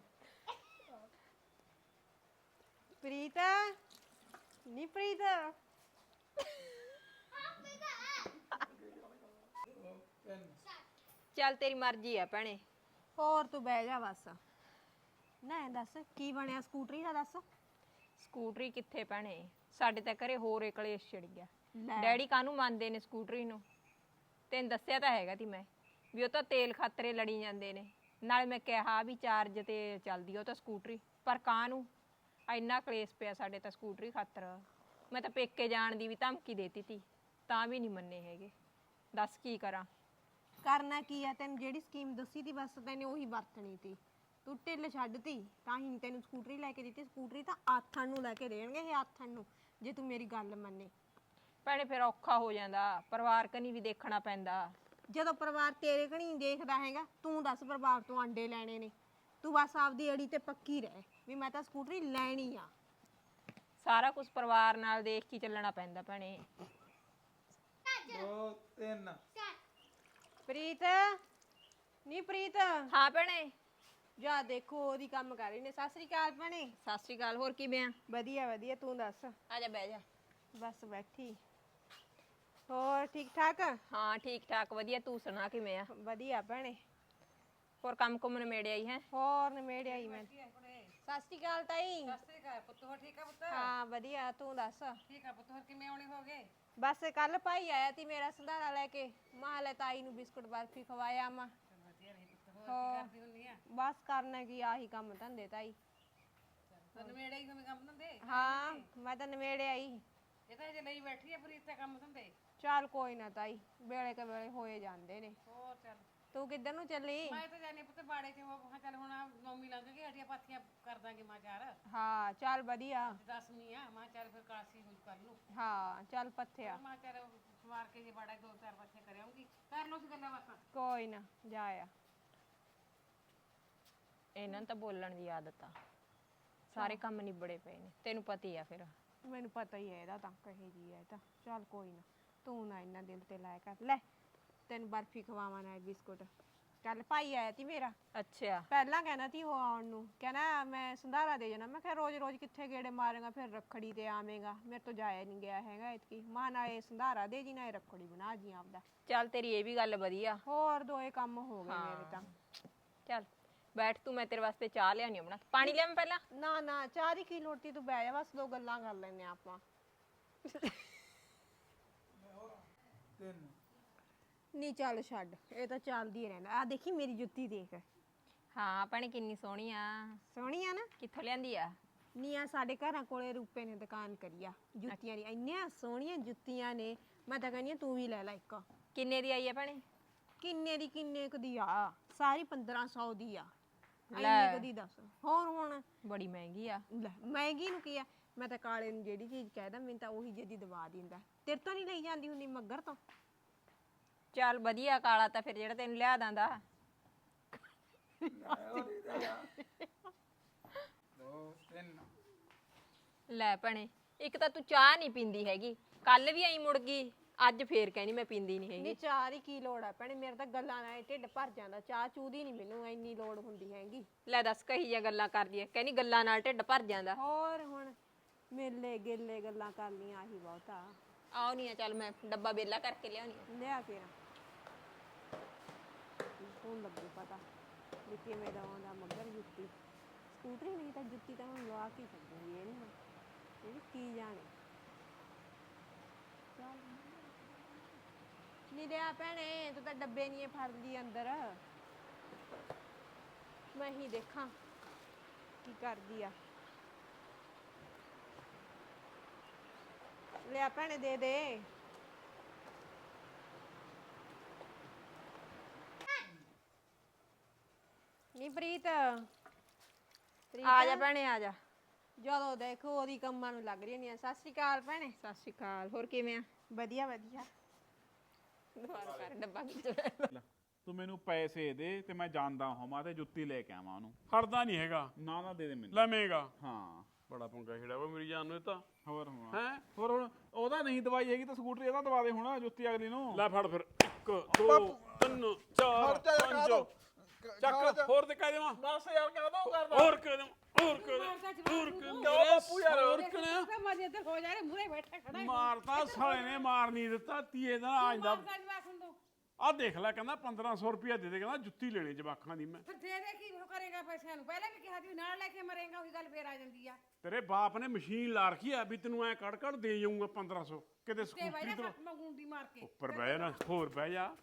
ਪ੍ਰੀਤ ਨਹੀਂ ਪ੍ਰੀਤ ਤਿੰਨ ਚੱਲ ਤੇਰੀ ਮਰਜ਼ੀ ਆ ਭੈਣੇ। ਹੋਰ ਤੂੰ ਬਹਿ ਜਾ ਬਸ। ਨਾ ਐਂ ਦੱਸ ਕੀ ਬਣਿਆ? ਸਕੂਟਰੀ ਦਾ ਦੱਸ। ਸਕੂਟਰੀ ਕਿੱਥੇ ਭੈਣੇ? ਸਾਡੇ ਤਾਂ ਘਰੇ ਹੋਰ ਇੱਕ ਕਲੇਸ਼ ਛਿੜ ਗਿਆ। ਲੈ। ਡੈਡੀ ਕਾਹਨੂੰ ਮੰਨਦੇ ਨੇ ਸਕੂਟਰੀ ਨੂੰ? ਤੈਨੂੰ ਦੱਸਿਆ ਤਾਂ ਹੈਗਾ ਤੀ ਮੈਂ। ਵੀ ਉਹ ਤਾਂ ਤੇਲ ਖਾਤਰੇ ਲੜੀ ਜਾਂਦੇ ਨੇ। ਨਾਲੇ ਮੈਂ ਕਿਹਾ ਵੀ ਚਾਰਜ ਤੇ ਚੱਲਦੀ ਆ ਉਹ ਤਾਂ ਸਕੂਟਰੀ ਪਰ ਕਾਹਨੂੰ? ਇੰਨਾ ਕਲੇਸ਼ ਪਿਆ ਸਾਡੇ ਤਾਂ ਸਕੂਟਰੀ ਖਾਤਰ। ਮੈਂ ਤਾਂ ਪੇਕੇ ਜਾਣ ਦੀ ਵੀ ਧਮਕੀ ਦੇਤੀ ਤੀ ਤਾਂ ਵੀ ਨਹੀਂ ਮੰਨੇ ਹੈਗੇ। ਦੱਸ ਕੀ ਕਰਾਂ? ਕਰਨਾ ਕੀ ਆ? ਤੈਨੂੰ ਜਿਹੜੀ ਸਕੀਮ ਦੱਸੀ ਤੀ ਬਸ ਤੈਨੇ ਉਹੀ ਵਰਤਣੀ ਤੀ ਤੂੰ ਢਿੱਲ ਛੱਡਤੀ ਤਾਂ ਹੀ ਨੀ ਤੈਨੂੰ ਸਕੂਟਰੀ ਲੈ ਕੇ ਦਿੱਤੀ। ਸਕੂਟਰੀ ਤਾਂ ਆਥਣ ਨੂੰ ਲੈ ਕੇ ਦੇਣਗੇ ਇਹ ਆਥਣ ਨੂੰ ਜੇ ਤੂੰ ਮੇਰੀ ਗੱਲ ਮੰਨੇ। ਭੈਣੇ ਫਿਰ ਔਖਾ ਹੋ ਜਾਂਦਾ ਪਰਿਵਾਰ ਕਨੀ ਵੀ ਦੇਖਣਾ ਪੈਂਦਾ। ਜਦੋਂ ਪਰਿਵਾਰ ਤੇਰੇ ਕਣੀ ਦੇਖਦਾ ਹੈਗਾ ਤੂੰ ਦੱਸ ਪਰਿਵਾਰ ਤੋਂ ਆਂਡੇ ਲੈਣੇ ਨੇ। ਤੂੰ ਬਸ ਆਪਦੀ ਅੜੀ ਤੇ ਪੱਕੀ ਰਹਿ ਵੀ ਮੈਂ ਤਾਂ ਸਕੂਟਰੀ ਲੈਣੀ ਆ। ਸਾਰਾ ਕੁਝ ਪਰਿਵਾਰ ਨਾਲ ਦੇਖ ਕੇ ਚੱਲਣਾ ਪੈਂਦਾ ਭੈਣੇ। ਦੋ ਤਿੰਨ। ਪ੍ਰੀਤ ਨਹੀਂ ਪ੍ਰੀਤ? ਹਾਂ ਭੈਣੇ। ਜਾ ਦੇਖੋ ਉਹਦੀ ਕੰਮ ਕਰ ਰਹੀ ਨੇ। ਸਤਿ ਸ੍ਰੀ ਅਕਾਲ ਭੈਣੇ। ਸਤਿ ਸ਼੍ਰੀ ਅਕਾਲ ਹੋਰ ਕਿਵੇਂ ਆ? ਵਧੀਆ ਵਧੀਆ ਤੂੰ ਦੱਸ? ਆ ਜਾ ਬਹਿ ਜਾ। ਬਸ ਬੈਠੀ। ਹੋਰ ਠੀਕ ਠਾਕ? ਹਾਂ ਠੀਕ ਠਾਕ। ਵਧੀਆ ਤੂੰ ਸੁਣਾ ਕਿਵੇਂ ਆ? ਵਧੀਆ ਭੈਣੇ। ਹੋਰ ਕੰਮ ਕੁਮ ਨਿਮੇੜਿਆ ਹੀ ਹੈ? ਹੋਰ ਨਮੇੜ ਆਈ ਮੈਂ। ਸਤਿ ਸ੍ਰੀ ਅਕਾਲ ਤਾਈ। ਠੀਕ ਆ ਪੁੱਤ ਹੋ ਠੀਕ ਆ ਪੁੱਤ? ਹਾਂ ਵਧੀਆ ਤੂੰ ਦੱਸ? ਠੀਕ ਆ ਪੁੱਤ ਹੋਰ ਕਿਵੇਂ ਆਉਣੇ ਹੋਗੇ? ਬਸ ਕੱਲ ਭਾਈ ਆਇਆ ਤੀ ਮੇਰਾ ਸੰਧਾਰਾ ਲੈ ਕੇ। ਮਾਂ ਲੈ ਤਾਈ ਨੂੰ ਬਿਸਕੁਟ ਬਰਫੀ ਖਵਾਇਆ ਮਾ। ਵਧੀਆ ਰਹੀ ਪੁੱਤ ਹੋਰ ਕੀ ਕਰਦੀ ਹੁੰਨੀ ਆ? ਬਸ ਕਰਨਾ ਕੀ ਆਹੀ ਕੰਮ ਧੰਦੇ ਤਾਈ। ਤੈਨੂੰ ਮੇੜੇ ਹੀ ਤੁਹਾਨੂੰ ਕੰਮ ਦਿੰਦੇ ਹਾਂ ਮੈਂ ਤਾਂ ਨਵੇੜ ਆਈ। ਇਹ ਤਾਂ ਜੇ ਲਈ ਬੈਠੀ ਆ ਪੂਰੀ ਇੱਥੇ ਕੰਮ ਦਿੰਦੇ ਚੱਲ ਕੋਈ ਨਾ ਤਾਈ ਵੇਲੇ ਕੇ ਵੇਲੇ ਹੋਏ ਜਾਂਦੇ ਨੇ। ਹੋਰ ਚੱਲ। ਤੂੰ ਕਿੱਧਰ ਨੂੰ ਚੱਲੀ? ਮੈਂ ਤਾਂ ਜਾਣੀ ਪੁੱਤ ਬਾੜੇ ਚ ਉਹ ਹਾਂ ਚੱਲ ਹੁਣ ਆਹ ਨੌਮੀ ਲੰਘ ਗਈ ਹਟੀਆਂ ਪਾਥੀਆਂ ਕਰ ਦਾਂਗੇ ਮਾਂ ਚਾਰ। ਹਾਂ ਚੱਲ ਵਧੀਆ। ਦਸਵੀਂ ਆ ਮਾਂ ਚੱਲ ਫਿਰ ਕਾਸੀ ਹੋਈ ਕਰ ਲੂ ਹਾਂ ਚੱਲ ਪੱਥਿਆ। ਮਾਂ ਚੱਲ ਸਵਾਰ ਕੇ ਜੇ ਬਾੜਾ ਦੋ ਚਾਰ ਪਾਥੀਆਂ ਕਰ ਆਉਂਗੀ ਕਰ ਲੋ ਸੀ ਗੱਲਾਂ ਬਾਤਾਂ। ਕੋਈ ਨਾ ਜਾ ਆ। ਇਹਨਾਂ ਨੂੰ ਤਾਂ ਬੋਲਣ ਦੀ ਆਦਤ ਆ। ਸਾਰੇ ਕੰਮ ਨਿਬੜੇ ਪਏ ਨੇ ਤੈਨੂੰ ਪਤਾ ਹੀ ਆ ਫਿਰ। ਮੈਨੂੰ ਪਤਾ ਹੀ ਹੈ ਇਹਦਾ ਤਾਂ ਕਹੇ ਜੀ ਹੈ ਇਹ ਤਾਂ। ਚੱਲ ਕੋਈ ਨਾ। ਤੂੰ ਨਾ ਇੰਨਾ ਦਿਲ ਤੇ ਲਾਇਆ ਕਰ। ਲੈ ਤੈਨੂੰ ਬਰਫੀ ਖਵਾਵਾਂ ਨਾ ਬਿਸਕੁਟ। ਚੱਲ ਭਾਈ ਆਇਆ ਤੀ ਮੇਰਾ। ਅੱਛਾ। ਪਹਿਲਾਂ ਕਹਿੰਦਾ ਤੀ ਉਹ ਆਉਣ ਨੂੰ। ਕਹਿੰਦਾ ਮੈਂ ਸੰਧਾਰਾ ਦੇ ਜਾਣਾ। ਮੈਂ ਕਿਹਾ ਰੋਜ਼ ਰੋਜ਼ ਕਿੱਥੇ ਗੇੜੇ ਮਾਰਾਂਗਾ ਫਿਰ ਰੱਖੜੀ ਤੇ ਆਵੇਂਗਾ। ਮੇਰੇ ਤੋਂ ਜਾਇਆ ਨਹੀਂ ਗਿਆ ਹੈਗਾ ਇਤਕੀ ਮਾਂ ਨਾ ਇਹ ਸੰਧਾਰਾ ਦੇ ਜੀ ਨਾ ਇਹ ਰੱਖੜੀ ਬਣਾ ਜੀ ਆਪਦਾ। ਚੱਲ ਤੇਰੀ ਇਹ ਵੀ ਗੱਲ ਵਧੀਆ। ਹੋਰ ਦੋਏ ਕੰਮ ਹੋ ਗਏ ਮੇਰੇ ਤਾਂ। ਚੱਲ ਬੈਠ ਤੂੰ ਮੈਂ ਤੇਰੇ ਵਾਸਤੇ ਚਾਹ ਲਿਆਉਣੀ ਆ ਬਣਾ ਪਾਣੀ ਲਿਆਵਾਂ ਪਹਿਲਾਂ? ਨਾ ਨਾ ਚਾਹ ਦੀ ਕੀ ਲੋਟੀ ਤੂੰ? ਬਹਿ ਜਾ ਬਸ ਦੋ ਗੱਲਾਂ ਕਰ ਲੈਨੇ ਆਪਾਂ। ਤਿੰਨ ਨਹੀਂ ਚੱਲ ਛੱਡ ਇਹ ਤਾਂ ਚੱਲਦੀ ਰਹਿੰਦਾ। ਆ ਦੇਖੀ ਮੇਰੀ ਜੁੱਤੀ ਦੇਖ। ਹਾਂ ਭੈਣੇ ਕਿੰਨੀ ਸੋਹਣੀ ਆ। ਸੋਹਣੀ ਆ ਨਾ? ਕਿੱਥੋਂ ਲਿਆਂਦੀ ਆ? ਨੀ ਆ ਸਾਡੇ ਘਰਾਂ ਕੋਲੇ ਰੂਪੇ ਨੇ ਦੁਕਾਨ ਕਰੀ ਆ ਜੁੱਤੀਆਂ ਦੀ। ਇੰਨੀਆਂ ਸੋਹਣੀਆਂ ਜੁੱਤੀਆਂ ਨੇ ਮੈਂ ਤਾਂ ਕਹਿੰਦੀ ਆ ਤੂੰ ਵੀ ਲੈ ਲੈ ਇੱਕ। ਕਿੰਨੇ ਦੀ ਆਈ ਆ ਭੈਣੇ? ਕਿੰਨੇ ਦੀ ਕਿੰਨੇ ਕੁ ਦੀ ਆ? ਸਾਰੀ 1500 ਦੀ ਆ। ਲੈ। ਇੰਨੇ ਕੁ ਦੀ ਦੱਸ। ਹੋਰ ਹੁਣ? ਬੜੀ ਮਹਿੰਗੀ ਆ। ਲੈ ਮਹਿੰਗੀ ਨੂੰ ਕੀ ਆ? ਮੈਂ ਤਾਂ ਕਾਲੇ ਨੂੰ ਜਿਹੜੀ ਚੀਜ਼ ਕਹਿਦਾ ਮੈਨੂੰ ਤਾਂ ਉਹੀ ਜਿਹੀ ਦਵਾ ਦਿੰਦਾ। ਤੇਰੇ ਤੋਂ ਨਹੀਂ ਲਈ ਜਾਂਦੀ ਹੁੰਦੀ ਮੱਗਰ ਤੋਂ? ਚੱਲ ਵਧੀਆ ਕਾਲਾ ਤਾਂ ਫਿਰ ਜਿਹੜਾ ਤੈਨੂੰ ਲਿਆ ਦਾਂਦਾ। ਦੋ ਤਿੰਨ। ਲੈ ਭੈਣੇ ਇੱਕ ਤਾਂ ਤੂੰ ਚਾਹ ਨਹੀਂ ਪੀਂਦੀ ਹੈਗੀ। ਕੱਲ ਵੀ ਆਈ ਮੁੜ ਗਈ ਅੱਜ ਫੇਰ ਕਹਿੰਦੀ ਮੈਂ ਪੀਂਦੀ ਨਹੀਂ ਹੈਗੀ। ਨਹੀਂ ਚਾਹ ਦੀ ਕੀ ਲੋੜ ਆ ਭੈਣੇ? ਮੇਰੇ ਤਾਂ ਗੱਲਾਂ ਨਾਲ ਹੀ ਢਿੱਡ ਭਰ ਜਾਂਦਾ। ਚਾਹ ਚੂਦੀ ਨਹੀਂ ਮੈਨੂੰ ਇੰਨੀ ਲੋੜ ਹੁੰਦੀ ਹੈਗੀ। ਲੈ ਦੱਸ ਕਹੀ ਜਾਂ ਗੱਲਾਂ ਕਰਦੀ ਐ ਕਹਿੰਦੀ ਗੱਲਾਂ ਨਾਲ ਢਿੱਡ ਭਰ ਜਾਂਦਾ। ਹੋਰ ਹੁਣ? ਮੇਲੇ ਗੇਲੇ ਗੱਲਾਂ ਕਰਨੀਆਂ ਆਹੀ ਬਹੁਤਾ। ਆਉ ਨਹੀਂ ਆ ਚੱਲ ਮੈਂ ਡੱਬਾ ਬੇਲਾ ਕਰਕੇ ਲਿਆਉਣੀ ਆ। ਲਿਆ ਫਿਰ ਹੁਣ ਲੱਗੂ ਪਤਾ ਵੀ ਕਿਵੇਂ ਦਵਾਂਦਾ ਮੱਗਰ ਜੁੱਤੀ। ਸਕੂਟਰੀ ਨਹੀਂ ਤਾਂ ਜੁੱਤੀ ਤਾਂ ਹੁਣ ਲਵਾ ਕੇ ਛੱਡੂਗੀ ਇਹ ਨਹੀਂ ਇਹ ਕੀ ਜਾਣੇ। ਚੱਲ। ਨਹੀਂ ਲਿਆ ਭੈਣੇ ਤੂੰ ਤਾਂ ਡੱਬੇ ਨਹੀਂ ਫੜਦੀ ਅੰਦਰ। ਮੈਂ ਹੀ ਦੇਖਾਂ ਕੀ ਕਰਦੀ ਆ। ਲਿਆ ਭੈਣੇ ਦੇ ਦੇ। ਨੀ ਪ੍ਰੀਤ ਆ ਜਾ ਭੈਣੇ ਆ ਜਾ। ਜਦੋਂ ਦੇਖੋ ਉਹਦੀ ਕੰਮਾਂ ਨੂੰ ਲੱਗ ਰਹੀ ਨਹੀਂ ਸਤਿ ਸ਼੍ਰੀ ਅਕਾਲ ਭੈਣੇ। ਸਤਿ ਸ਼੍ਰੀ ਅਕਾਲ ਹੋਰ ਕਿਵੇਂ ਆ? ਵਧੀਆ ਵਧੀਆ। ਤੂੰ ਮੈਨੂੰ ਪੈਸੇ ਦੇ ਤੇ ਮੈਂ ਜਾਂਦਾ ਹੋਵਾਂ ਤੇ ਜੁੱਤੀ ਲੈ ਕੇ ਆਵਾਂ ਉਹਨੂੰ। ਖੜਦਾ ਨਹੀਂ ਹੈਗਾ। ਨਾ ਨਾ ਦੇ ਦੇ ਮੈਨੂੰ। ਲਵੇਂਗਾ। ਹਾਂ। ਬੜਾ ਪੰਗਾ ਛਿੜਿਆ ਵਾ ਮੇਰੀ ਜਾਨ ਨੂੰ ਇਹ ਤਾਂ। ਹੋਰ ਹੁਣ। ਹੈ? ਹੋਰ ਹੁਣ ਉਹਦਾ ਨਹੀਂ ਦਵਾਈ ਹੈਗੀ ਤਾਂ ਸਕੂਟਰ ਇਹਦਾ ਦਵਾ ਦੇ ਹੁਣ ਜੁੱਤੀ ਅਗਲੀ ਨੂੰ। ਲੈ ਫੜ ਫਿਰ। 1 2 3 4 5 ਚੱਕ ਹੋਰ ਤੇ ਕਹਿ ਦੇਵਾਂ। ਬਸ ਯਾਰ ਕਹਦਾ ਕਰਦਾ ਹੋਰ ਕਹਿ ਦੇਵਾਂ ਹੋਰ ਕਹਿ ਦੇਵਾਂ ਹੋਰ ਕਹਿ ਦੇਵਾਂ। ਬਾਪੂ ਯਾਰ। ਹੋਰ ਕਹਿਣਾ ਮਜੇ ਤੇ ਹੋ ਜਾ ਰੇ ਮੂਰੇ ਬੈਠਾ ਖੜਾ ਮਾਰਤਾ ਸਾਲੇ ਨੇ ਮਾਰ ਨਹੀਂ ਦਿੱਤਾ ਤੀਏ ਦਾ ਆਜ ਦਾ ਮਾਰਦਾ ਜਵਾਕ ਨੂੰ ਤੂੰ। ਆ ਦੇਖ ਲੈ ਕਹਿੰਦਾ 1500 ਰੁਪਇਆ ਦੇ ਦੇ ਕਹਿੰਦਾ ਜੁੱਤੀ ਲੈਣੀ ਜਵਾਖਾਂ ਦੀ ਮੈਂ। ਫਿਰ ਦੇ ਦੇ ਕੀ ਉਹ ਕਰੇਗਾ ਪੈਸਿਆਂ ਨੂੰ? ਪਹਿਲਾਂ ਵੀ ਕਿਹਾ ਸੀ ਵੀ ਨਾਲ ਲੈ ਕੇ ਮਰੇਗਾ ਉਹੀ ਗੱਲ ਫੇਰ ਆ ਜਾਂਦੀ ਆ। ਤੇਰੇ ਬਾਪ ਨੇ ਮਸ਼ੀਨ ਲਾ ਰੱਖੀ ਆ ਵੀ ਤੈਨੂੰ ਐ ਕੜ ਕੜ ਦੇ ਜਾਊਂਗਾ 1500 ਕਿਤੇ ਤੇ ਸਕੂਟਰੀ ਤੋਂ ਮਾਰ ਕੇ। ਉੱਪਰ ਬਹਿ ਨਾ ਹੋਰ ਬਹਿ ਜਾ।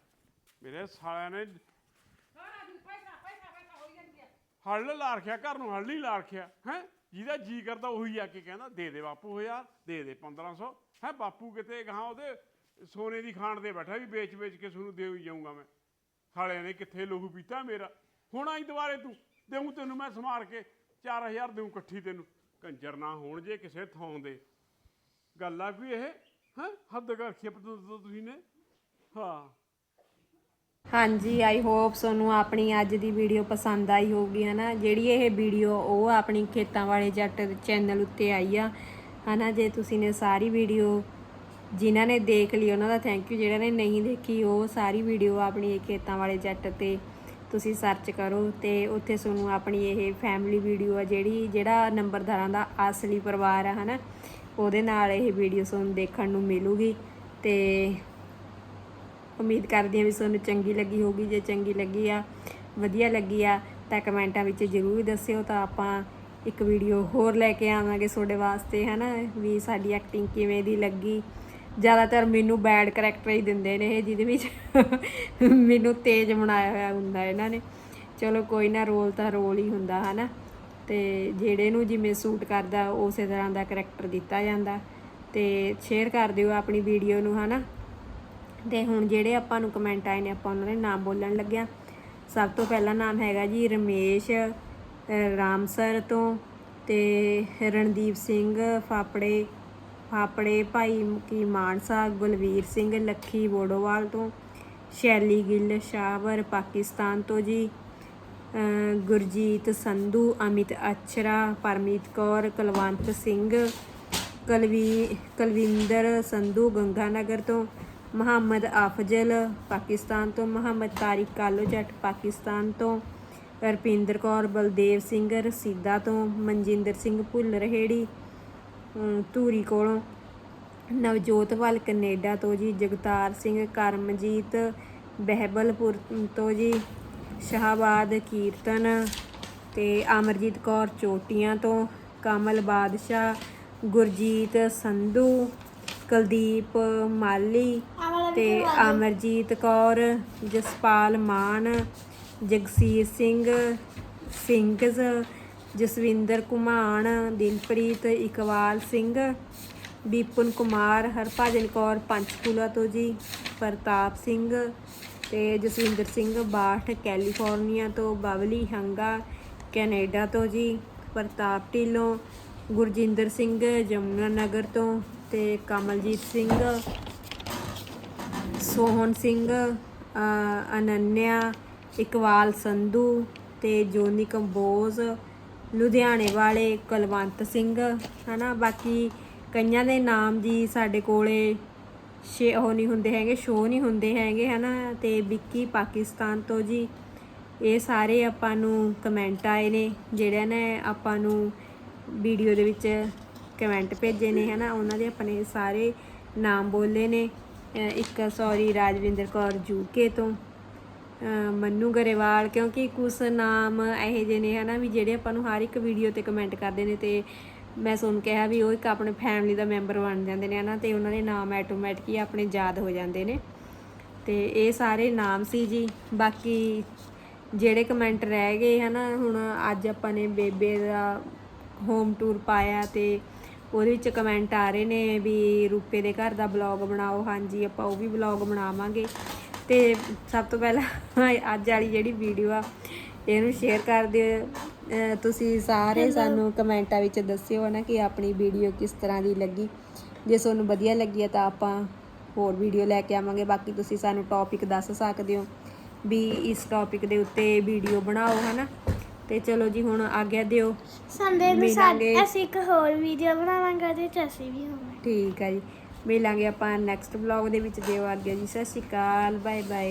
ਮੇਰੇ ਸਾਲਿਆਂ ਨੇ ਸਾਰਾ ਦਿਨ ਪੈਸਾ ਪੈਸਾ ਪੈਸਾ ਹੋਈ ਜਾਂਦੀ ਆ। ਹੱਲ ਲਾ ਰੱਖਿਆ ਘਰ ਨੂੰ ਹੱਲ ਨਹੀਂ ਲਾ ਰੱਖਿਆ ਹੈ? ਜਿਹਦਾ ਜੀ ਕਰਦਾ ਉਹੀ ਆ ਕੇ ਕਹਿੰਦਾ ਦੇ ਦੇ ਬਾਪੂ ਹੋ ਯਾਰ ਦੇ ਦੇ 1500 ਹੈ ਬਾਪੂ ਕਿਤੇ ਗਾਂ ਉਹਦੇ ਸੋਨੇ ਦੀ ਖਾਣ ਤੇ ਬੈਠਾ ਵੀ ਵੇਚ ਵੇਚ ਕੇ ਤੁਹਾਨੂੰ ਦੇ ਹੀ ਜਾਊਂਗਾ ਮੈਂ। ਸਾਲਿਆਂ ਨੇ ਕਿੱਥੇ ਲਹੂ ਪੀਤਾ ਮੇਰਾ? ਹੁਣ ਆਈ ਦੁਬਾਰੇ ਤੂੰ? ਦੇਉਂ ਤੈਨੂੰ ਮੈਂ ਸਮਾਰ ਕੇ? 4000 ਦੇਉਂ ਇਕੱਠੀ ਤੈਨੂੰ। ਕੰਜਰ ਨਾ ਹੋਣ ਜੇ ਕਿਸੇ ਥਾਂ ਦੇ। ਗੱਲ ਆ ਕੋਈ ਇਹ? ਹੈ? ਹੱਦ ਕਰ ਰੱਖੀ ਤੁਸੀਂ ਨੇ? ਹਾਂ। ਹਾਂਜੀ ਆਈ ਹੋਪ ਤੁਹਾਨੂੰ ਆਪਣੀ ਅੱਜ ਦੀ ਵੀਡੀਓ ਪਸੰਦ ਆਈ ਹੋਊਗੀ, ਹਨਾ? ਜਿਹੜੀ ਇਹ ਵੀਡੀਓ ਉਹ ਆਪਣੀ ਖੇਤਾਂ ਵਾਲੇ ਜੱਟ ਚੈਨਲ ਉੱਤੇ ਆਈ ਆ। ਹਨਾ, ਜੇ ਤੁਸੀਂ ਨੇ ਸਾਰੀ ਵੀਡੀਓ ਜਿਨ੍ਹਾਂ ਨੇ ਦੇਖ ਲਈ ਉਹਨਾਂ ਦਾ ਥੈਂਕ ਯੂ ਜਿਹੜਾ ਨੇ ਨਹੀਂ ਦੇਖੀ, ਉਹ ਸਾਰੀ ਵੀਡੀਓ ਆਪਣੀ ਇਹ ਖੇਤਾਂ ਵਾਲੇ ਜੱਟ ਤੇ ਤੁਸੀਂ ਸਰਚ ਕਰੋ ਤੇ ਉੱਥੇ ਤੁਹਾਨੂੰ ਆਪਣੀ ਇਹ ਫੈਮਿਲੀ ਵੀਡੀਓ ਆ ਜਿਹੜੀ, ਜਿਹੜਾ ਨੰਬਰਦਾਰਾਂ ਦਾ ਅਸਲੀ ਪਰਿਵਾਰ ਆ, ਹਨਾ, ਉਹਦੇ ਨਾਲ ਇਹ ਵੀਡੀਓ ਤੁਹਾਨੂੰ ਦੇਖਣ ਨੂੰ ਮਿਲੂਗੀ ਤੇ ਉਮੀਦ ਕਰਦੀ ਹਾਂ ਵੀ ਤੁਹਾਨੂੰ ਚੰਗੀ ਲੱਗੀ ਹੋਊਗੀ, ਜੇ ਚੰਗੀ ਲੱਗੀ ਆ, ਵਧੀਆ ਲੱਗੀ ਆ, ਤਾਂ ਕਮੈਂਟਾਂ ਵਿੱਚ ਜ਼ਰੂਰ ਦੱਸਿਓ ਤਾਂ ਆਪਾਂ ਇੱਕ ਵੀਡੀਓ ਹੋਰ ਲੈ ਕੇ ਆਵਾਂਗੇ ਤੁਹਾਡੇ ਵਾਸਤੇ, ਹਨਾ, ਵੀ ਸਾਡੀ ਐਕਟਿੰਗ ਕਿਵੇਂ ਦੀ ਲੱਗੀ। ਜ਼ਿਆਦਾਤਰ ਮੈਨੂੰ ਬੈਡ ਕਰੈਕਟਰ ਹੀ ਦਿੰਦੇ ਨੇ ਇਹ, ਜਿਹਦੇ ਵਿੱਚ ਮੈਨੂੰ ਤੇਜ਼ ਬਣਾਇਆ ਹੋਇਆ ਹੁੰਦਾ ਇਹਨਾਂ ਨੇ। ਚਲੋ ਕੋਈ ਨਾ, ਰੋਲ ਤਾਂ ਰੋਲ ਹੀ ਹੁੰਦਾ, ਹਨਾ? ਤੇ ਜਿਹੜੇ ਨੂੰ ਜਿਵੇਂ ਸੂਟ ਕਰਦਾ ਉਸੇ ਤਰ੍ਹਾਂ ਦਾ ਕਰੈਕਟਰ ਦਿੱਤਾ ਜਾਂਦਾ। ਤੇ ਸ਼ੇਅਰ ਕਰ ਦਿਓ ਆਪਣੀ ਵੀਡੀਓ ਨੂੰ, ਹਨਾ? ਤੇ ਹੁਣ ਜਿਹੜੇ ਆਪਾਂ ਨੂੰ ਕਮੈਂਟ ਆਏ ਨੇ, ਆਪਾਂ ਉਹਨਾਂ ਦੇ ਨਾਮ ਬੋਲਣ ਲੱਗਿਆ। ਸਭ ਤੋਂ ਪਹਿਲਾ ਨਾਮ ਹੈਗਾ ਜੀ ਰਮੇਸ਼ ਰਾਮ ਸਰ ਤੋਂ ਤੇ ਰਣਦੀਪ ਸਿੰਘ ਫਾਪੜੇ ਫਾਪੜੇ ਭਾਈ ਕੀ ਮਾਨਸਾ, ਗੁਲਵੀਰ ਸਿੰਘ, ਲੱਖੀ ਬੋੜੋਵਾਲ ਤੋਂ, ਸ਼ੈਲੀ ਗਿੱਲ, ਸ਼ਾਹਵਰ ਪਾਕਿਸਤਾਨ ਤੋਂ ਜੀ ਗੁਰਜੀਤ ਸੰਧੂ, ਅਮਿਤ ਅਛਰਾ, ਪਰਮੀਤ ਕੌਰ, ਕੁਲਵੰਤ ਸਿੰਘ, ਕਲਵੀ, ਕਲਵਿੰਦਰ ਸੰਧੂ ਗੰਗਾਨਗਰ ਤੋਂ, ਮੁਹੰਮਦ ਅਫਜ਼ਲ ਪਾਕਿਸਤਾਨ ਤੋਂ, ਮੁਹੰਮਦ ਤਾਰਿਕ ਕਾਲੋ ਜੱਟ ਪਾਕਿਸਤਾਨ ਤੋਂ, ਰਪਿੰਦਰ ਕੌਰ, ਬਲਦੇਵ ਸਿੰਘ ਰਸੀਦਾ ਤੋਂ, ਮਨਜਿੰਦਰ ਸਿੰਘ ਭੁੱਲ ਰਹੇੜੀ ਧੂਰੀ ਕੋਲੋਂ ਨਵਜੋਤ ਵੱਲ ਕੈਨੇਡਾ ਤੋਂ ਜੀ, ਜਗਤਾਰ ਸਿੰਘ ਕਰਮਜੀਤ ਬਹਿਬਲਪੁਰ ਤੋਂ ਜੀ, ਸ਼ਹਾਬਾਦ ਕੀਰਤਨ ਤੇ ਅਮਰਜੀਤ ਕੌਰ ਚੋਟੀਆਂ ਤੋਂ, ਕਮਲ ਬਾਦਸ਼ਾਹ, ਗੁਰਜੀਤ ਸੰਧੂ, ਕੁਲਦੀਪ ਮਾਲੀ ਤੇ ਅਮਰਜੀਤ ਕੌਰ, ਜਸਪਾਲ ਮਾਨ, ਜਗਸੀਰ ਸਿੰਘ ਸਿੰਘਜ਼ ਜਸਵਿੰਦਰ ਕੁਮਾਨ ਦਿਲਪ੍ਰੀਤ ਇਕਵਾਲ ਸਿੰਘ, ਬੀਪਨ ਕੁਮਾਰ, ਹਰਭਜਨ ਕੌਰ ਪੰਚਕੂਲਾ ਤੋਂ ਜੀ, ਪ੍ਰਤਾਪ ਸਿੰਘ ਤੇ ਜਸਵਿੰਦਰ ਸਿੰਘ ਬਾਠ, ਕੈਲੀਫੋਰਨੀਆ ਤੋਂ ਬਬਲੀ ਹੰਗਾ, ਕੈਨੇਡਾ ਤੋਂ ਜੀ, ਪ੍ਰਤਾਪ ਢਿੱਲੋਂ, ਗੁਰਜਿੰਦਰ ਸਿੰਘ ਜਮਨਾ ਨਗਰ ਤੋਂ ਤੇ ਕਮਲਜੀਤ ਸਿੰਘ ਸੋਹਨ ਸਿੰਘ ਅਨੰਨਿਆ, ਇਕਵਾਲ ਸੰਧੂ ਤੇ ਜੋਨੀ ਕੰਬੋਜ ਲੁਧਿਆਣੇ ਵਾਲੇ ਕੁਲਵੰਤ ਸਿੰਘ, ਹਨਾ? ਬਾਕੀ ਕਈਆਂ ਦੇ ਨਾਮ ਜੀ ਸਾਡੇ ਕੋਲੇ ਸ਼ੇ ਉਹ ਨਹੀਂ ਹੁੰਦੇ ਹੈਗੇ ਸ਼ੋ ਨਹੀਂ ਹੁੰਦੇ ਹੈਗੇ, ਹਨਾ? ਤੇ ਵਿੱਕੀ ਪਾਕਿਸਤਾਨ ਤੋਂ ਜੀ, ਇਹ ਸਾਰੇ ਆਪਾਂ ਨੂੰ ਕਮੈਂਟ ਆਏ ਨੇ ਜਿਹੜਿਆਂ ਨੇ ਆਪਾਂ ਨੂੰ ਵੀਡੀਓ ਦੇ ਵਿੱਚ ਕਮੈਂਟ ਭੇਜੇ ਨੇ, ਹਨਾ? ਉਹਨਾਂ ਦੇ ਆਪਣੇ ਸਾਰੇ ਨਾਮ ਬੋਲੇ ਨੇ। ਇੱਕ ਸੌਰੀ ਰਾਜਵਿੰਦਰ ਕੌਰ ਜੂਕੇ ਤੋਂ। ਮੰਨੂ ਗਰੇਵਾਲ, ਕਿਉਂਕਿ ਕੁਝ ਨਾਮ ਇਹੋ ਜਿਹੇ ਨੇ ਹਨਾ ਵੀ ਜਿਹੜੇ ਆਪਾਂ ਨੂੰ ਹਰ ਇੱਕ ਵੀਡੀਓ ਤੇ ਕਮੈਂਟ ਕਰਦੇ ਨੇ ਤੇ ਮੈਂ ਸੁਣ ਕਿਹਾ ਵੀ ਉਹ ਇੱਕ ਆਪਣੇ ਫੈਮਿਲੀ ਦਾ ਮੈਂਬਰ ਬਣ ਜਾਂਦੇ ਨੇ ਹਨਾ ਤੇ ਉਹਨਾਂ ਦੇ ਨਾਮ ਆਟੋਮੈਟਿਕ ਹੀ ਆਪਣੇ ਯਾਦ ਹੋ ਜਾਂਦੇ ਨੇ। ਤੇ ਇਹ ਸਾਰੇ ਨਾਮ ਸੀ ਜੀ। ਬਾਕੀ ਜਿਹੜੇ ਕਮੈਂਟ ਰਹਿ ਗਏ ਹਨਾ, ਹੁਣ ਅੱਜ ਆਪਾਂ ਨੇ ਬੇਬੇ ਦਾ ਹੋਮ ਟੂਰ ਪਾਇਆ ਤੇ ਉਹਦੇ ਵਿੱਚ ਕਮੈਂਟ ਆ ਰਹੇ ਨੇ ਵੀ ਰੂਪੇ ਦੇ ਘਰ ਦਾ ਬਲੌਗ ਬਣਾਓ। ਹਾਂਜੀ, ਆਪਾਂ ਉਹ ਵੀ ਬਲੌਗ ਬਣਾਵਾਂਗੇ। ਤੇ ਸਭ ਤੋਂ ਪਹਿਲਾਂ ਅੱਜ ਵਾਲੀ ਜਿਹੜੀ ਵੀਡੀਓ ਆ ਇਹਨੂੰ ਸ਼ੇਅਰ ਕਰ ਦਿਓ। ਤੁਸੀਂ ਸਾਰੇ ਸਾਨੂੰ ਕਮੈਂਟਾਂ ਵਿੱਚ ਦੱਸਿਓ ਨਾ ਕਿ ਆਪਣੀ ਵੀਡੀਓ ਕਿਸ ਤਰ੍ਹਾਂ ਦੀ ਲੱਗੀ। ਜੇ ਤੁਹਾਨੂੰ ਵਧੀਆ ਲੱਗੀ ਤਾਂ ਆਪਾਂ ਹੋਰ ਵੀਡੀਓ ਲੈ ਕੇ ਆਵਾਂਗੇ। ਬਾਕੀ ਤੁਸੀਂ ਸਾਨੂੰ ਟੌਪਿਕ ਦੱਸ ਸਕਦੇ ਹੋ ਵੀ ਇਸ ਟੌਪਿਕ ਦੇ ਉੱਤੇ ਵੀਡੀਓ ਬਣਾਓ ਹਨਾ। ਤੇ ਚਲੋ ਜੀ ਹੁਣ ਆਗਿਆ ਦਿਓ। ਸੰਡੇ ਨੂੰ। ਸਾਡੇ ਅਸੀਂ ਇੱਕ ਹੋਰ ਵੀਡੀਓ ਬਣਾਵਾਂਗੇ ਚ ਅਸੀਂ ਵੀ ਹੋਵਾਂਗੇ। ਠੀਕ ਹੈ ਜੀ। ਮਿਲਾਂਗੇ ਆਪਾਂ ਨੈਕਸਟ ਵਲੌਗ ਦੇ ਵਿੱਚ। ਦਿਓ ਆਗਿਆ ਜੀ ਸਤਿ ਸ਼੍ਰੀ ਅਕਾਲ ਬਾਏ ਬਾਏ